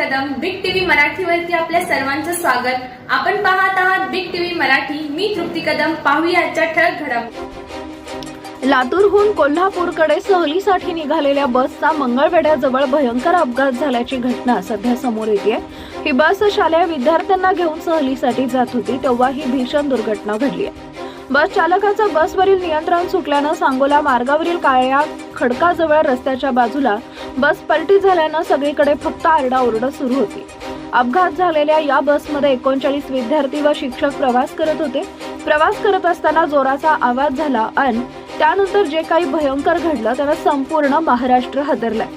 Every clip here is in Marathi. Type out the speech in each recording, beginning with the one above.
मराठीवरती आपल्या सर्वांचं स्वागत. आपण पाहत आहात बिग टीव्ही मराठी. मी तृप्ती कदम. पाहूया आजच्या ठळक घडामोडी लातूरहून कोल्हापूरकडे सहलीसाठी निघालेल्या बसचा मंगळवेड्याजवळ भयंकर अपघात झाल्याची घटना सध्या समोर येते ही बस शालेय विद्यार्थ्यांना घेऊन सहलीसाठी जात होती तेव्हा ही भीषण दुर्घटना घडली आहे बस चालकाचा बसवरील नियंत्रण सुटल्यानं सांगोला मार्गावरील काळ्या खडकाजवळ रस्त्याच्या बाजूला बस पलटी झाल्यानं सगळीकडे फक्त आरडाओरड सुरू होती. अपघात झालेल्या या बसमध्ये एकोणचाळीस विद्यार्थी व शिक्षक प्रवास करत होते. प्रवास करत असताना जोराचा आवाज झाला आणि त्यानंतर जे काही भयंकर घडलं त्यानं संपूर्ण महाराष्ट्र हादरलाय.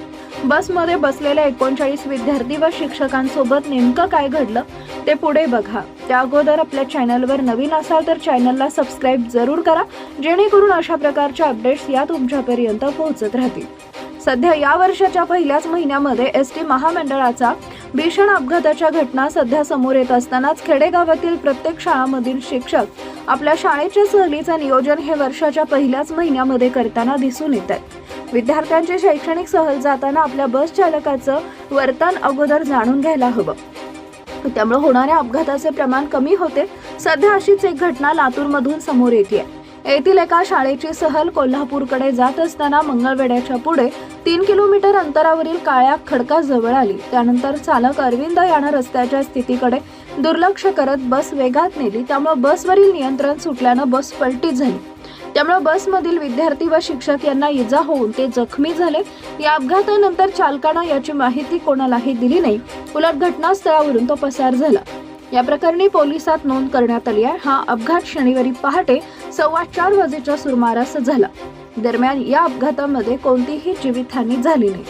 बसमध्ये बसलेल्या एकोणचाळीस विद्यार्थी व शिक्षकांसोबत नेमकं काय घडलं ते पुढे बघा. त्या अगोदर आपल्या चॅनलवर नवीन असाल तर चॅनलला सबस्क्राईब जरूर करा जेणेकरून अशा प्रकारच्या अपडेट्स या तुमच्यापर्यंत पोहोचत राहतील. सध्या या वर्षाच्या पहिल्याच महिन्यामध्ये एस टी महामंडळाचा भीषण अपघाताच्या घटना सध्या समोर येत असतानाच खेडेगावातील प्रत्येक शाळांमधील शिक्षक आपल्या शाळेच्या सहलीचं नियोजन हे वर्षाच्या पहिल्याच महिन्यामध्ये करताना दिसून येत आहे विद्यार्थ्यांची शैक्षणिक सहल जाताना आपल्या बस चालकाचं वर्तन अगोदर जाणून घ्यायला हवं. त्यामुळे होणाऱ्या अपघाताचे प्रमाण कमी होते. सध्या अशीच एक घटना लातूरमधून समोर येते येथील एका शाळेची सहल कोल्हापूरकडे जात असताना मंगळवेड्याच्या पुढे तीन किलोमीटर अंतरावरील काळ्या खडकाजवळ आली. त्यानंतर चालक अरविंद यानं रस्त्याच्या स्थितीकडे दुर्लक्ष करत बस वेगात नेली. त्यामुळे बसवरील नियंत्रण सुटल्यानं बस पलटी झाली. त्यामुळे बसमधील विद्यार्थी व शिक्षक यांना इजा होऊन ते जखमी झाले. या अपघातानंतर चालकानं याची माहिती कोणालाही दिली नाही. उलट घटनास्थळावरून तो पसार झाला. या प्रकरणी पोलिसात नोंद करण्यात आली आहे. हा अपघात शनिवारी पहाटे सव्वा चार वाजेच्या सुमारास झाला. दरम्यान या अपघातामध्ये कोणतीही जीवितहानी झाली नाही.